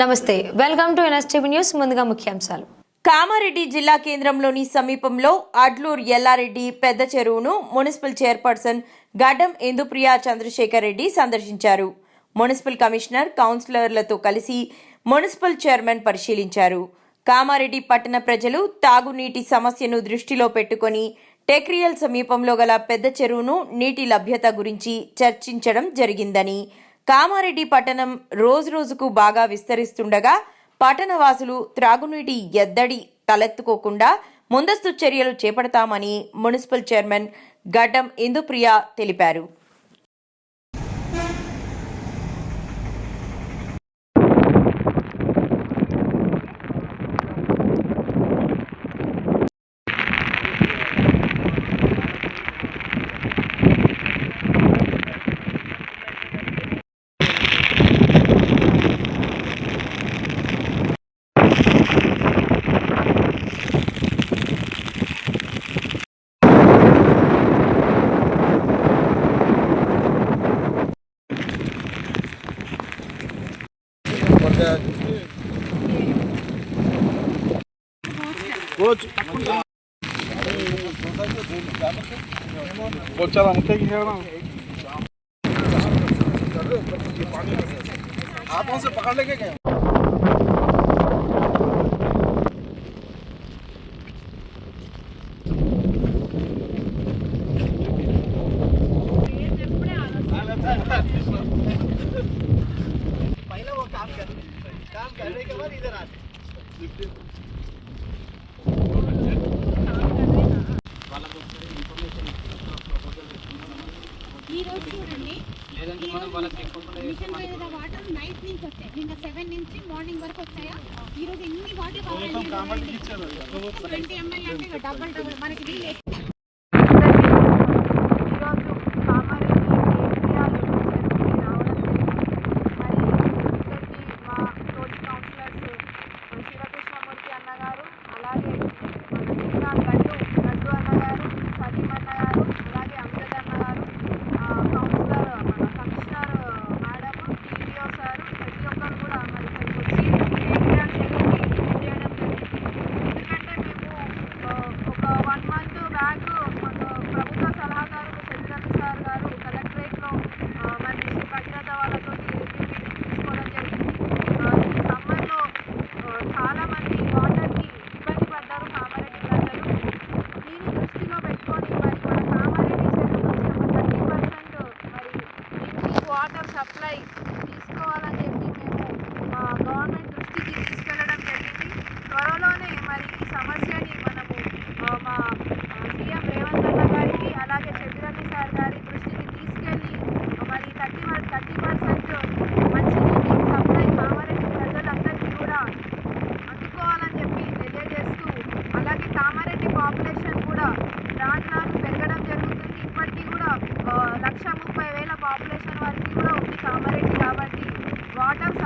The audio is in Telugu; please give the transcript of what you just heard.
నమస్తే వెల్కమ్ టు ఎన్ఎస్టీవీ న్యూస్ ముందుగా ముఖ్యాంశాలు. కామారెడ్డి జిల్లా కేంద్రంలోని సమీపంలో అడ్లూర్ ఎల్లారెడ్డి పెద్ద చెరువును మున్సిపల్ చైర్పర్సన్ గడ్డం ఇందుప్రియ చంద్రశేఖర్ రెడ్డి సందర్శించారు. మున్సిపల్ కమిషనర్ కౌన్సిలర్లతో కలిసి మున్సిపల్ చైర్మన్ పరిశీలించారు. కామారెడ్డి పట్టణ ప్రజలు తాగునీటి సమస్యను దృష్టిలో పెట్టుకొని టెక్రియల్ సమీపంలో గల పెద్ద చెరువును నీటి లభ్యత గురించి చర్చించడం జరిగిందని కామారెడ్డి పట్టణం రోజురోజుకు బాగా విస్తరిస్తుండగా పట్టణవాసులు త్రాగునీటి ఎద్దడి తలెత్తుకోకుండా ముందస్తు చర్యలు చేపడతామని మున్సిపల్ చైర్మన్ గడ్డం ఇందుప్రియ తెలిపారు. हाथों से पकड़ लेके गए ఈ రోజు చూడండి. మిషన్ మీద వాటర్ నైట్ నుంచి వచ్చాయి? నిన్న సెవెన్ నుంచి మార్నింగ్ వరకు వచ్చాయా? ఈ రోజు ఎన్ని వాటర్ కావాలి? ట్వంటీ ఎంఎల్ అంటే డబల్ డబల్ మనకి సమస్యని మనము మా సీఎం రేవంత్ అన్న గారికి అలాగే చెవిరెడ్డి సార్ గారి దృష్టికి తీసుకెళ్ళి మరి థర్టీ థర్టీ పర్సెంట్ మంచినీటి సప్లై కామారెడ్డి ప్రజలందరికీ కూడా అందుకోవాలని చెప్పి తెలియజేస్తూ అలాగే కామారెడ్డి పాపులేషన్ కూడా రాను రాను పెరగడం జరుగుతుంది. ఇప్పటికీ కూడా లక్ష ముప్పై వేల పాపులేషన్ వరకు కూడా ఉంది కామారెడ్డి కాబట్టి వాటర్